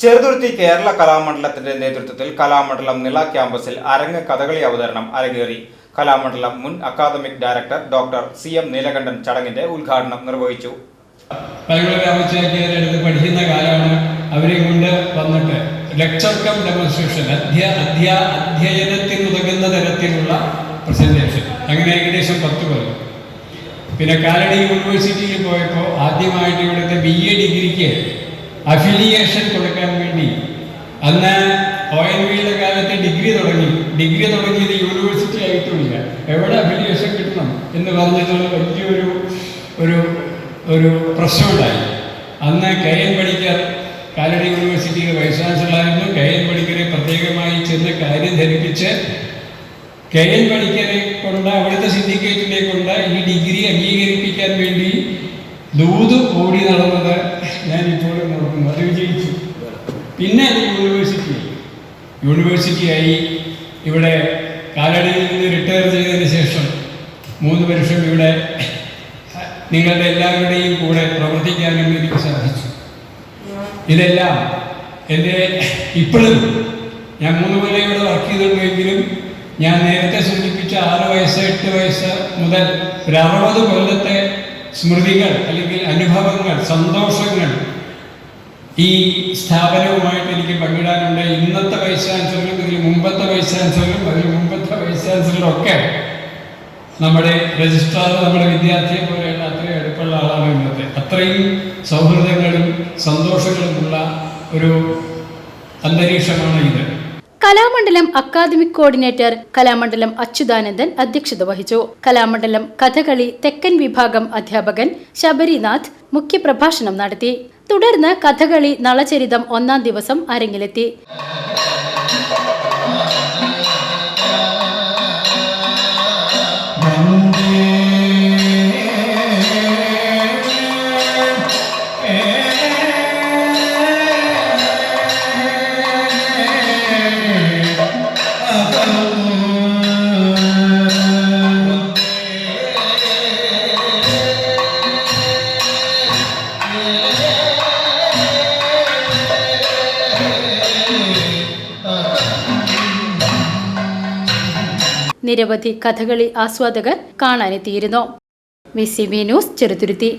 ചെറുതുരുത്തി കേരള കലാമണ്ഡലത്തിന്റെ നേതൃത്വത്തിൽ കലാമണ്ഡലം നിള ക്യാമ്പസിൽ അരങ്ങ് കഥകളി അവതരണം അരങ്ങേറി. കലാമണ്ഡലം മുൻ academic director doctor C M Neelakandan ചടങ്ങിന്റെ ഉദ്ഘാടനം നിർവഹിച്ചു. പഠിക്കുന്ന കാലമാണ് അവരെ കൊണ്ട് വന്നിട്ട് ലെക്ചർ കം ഡെമോൺസ്ട്രേഷൻ അധ്യ അധ്യ അധ്യയനത്തിന് ഉതകുന്ന തരത്തിലുള്ള പ്രസന്റേഷൻ അങ്ങനെ ഏകദേശം പത്ത് കൊല്ലം. പിന്നെ കാലടി യൂണിവേഴ്സിറ്റിയിൽ പോയപ്പോൾ ആദ്യമായിട്ട് ഇവിടുത്തെ ബി എ ഡിഗ്രിക്ക് അഫിലിയേഷൻ കൊടുക്കാൻ വേണ്ടി. അന്ന് ഒ എൻ വിയുടെ കാലത്ത് ഡിഗ്രി തുടങ്ങി. ഡിഗ്രി തുടങ്ങിയത് യൂണിവേഴ്സിറ്റി ആയിട്ടുമില്ല. എവിടെ അഫിലിയേഷൻ കിട്ടണം എന്ന് പറഞ്ഞിട്ടുള്ള വലിയൊരു ഒരു ഒരു പ്രശ്നമുണ്ടായി. അന്ന് കെ എൻ പണിക്കർ കാലടി യൂണിവേഴ്സിറ്റിയുടെ വൈസ് ചാൻസലറായിരുന്നു കെ എൻ പണിക്കരെ പ്രത്യേകമായി ചെന്ന് കാര്യം ധരിപ്പിച്ച് കെ എൻ പണിക്കരെ കൊണ്ട് അവിടുത്തെ സിൻഡിക്കേറ്റിനെ കൊണ്ട് ഈ ഡിഗ്രി അംഗീകരിപ്പിക്കാൻ വേണ്ടി ദൂത് ഓടി നടന്നത് ഞാൻ ഇപ്പോഴും നോക്കുന്നു അത് വിജയിച്ചു. പിന്നെ യൂണിവേഴ്സിറ്റി ആയി. ഇവിടെ കാലടിയിൽ നിന്ന് റിട്ടയർ ചെയ്തതിന് ശേഷം മൂന്ന് വർഷം ഇവിടെ നിങ്ങളുടെ എല്ലാവരുടെയും കൂടെ പ്രവർത്തിക്കാനും എനിക്ക് സാധിച്ചു. ഇതെല്ലാം എന്റെ ഇപ്പോഴും ഞാൻ മൂന്ന് കൊല്ലം ഇവിടെ വർക്ക് ചെയ്തിട്ടുണ്ടെങ്കിലും ഞാൻ നേരത്തെ സൂചിപ്പിച്ച ആറ് വയസ്സ് എട്ട് വയസ്സ് മുതൽ ഒരു അറുപത് കൊല്ലത്തെ സ്മൃതികൾ അല്ലെങ്കിൽ അനുഭവങ്ങൾ സന്തോഷങ്ങൾ ഈ സ്ഥാപനവുമായിട്ട് എനിക്ക് പങ്കിടാനുണ്ട്. ഇന്നത്തെ വൈസ് ഇതിന് മുമ്പത്തെ വൈസ് ചാൻസലറും അതിന് മുമ്പത്തെ വൈസ് ഒക്കെ നമ്മുടെ രജിസ്ട്രാർ നമ്മുടെ വിദ്യാർത്ഥിയെ പോലെയുള്ള അത്രയും അടുപ്പുള്ള ആളാണ് ഇന്നത്തെ. അത്രയും സൗഹൃദങ്ങളും സന്തോഷങ്ങളുമുള്ള ഒരു അന്തരീക്ഷമാണ് ഇത്. കലാമണ്ഡലം അക്കാദമിക് കോർഡിനേറ്റർ കലാമണ്ഡലം അച്യുതാനന്ദൻ അധ്യക്ഷത വഹിച്ചു. കലാമണ്ഡലം കഥകളി തെക്കൻ വിഭാഗം അധ്യാപകൻ ശബരിനാഥ് മുഖ്യപ്രഭാഷണം നടത്തി. തുടർന്ന് കഥകളി നളചരിതം ഒന്നാം ദിവസം അരങ്ങിലെത്തി. നിരവധി കഥകളി ആസ്വാദകർ കാണാനെത്തിയിരുന്നു. V C news Cheruthuruthy.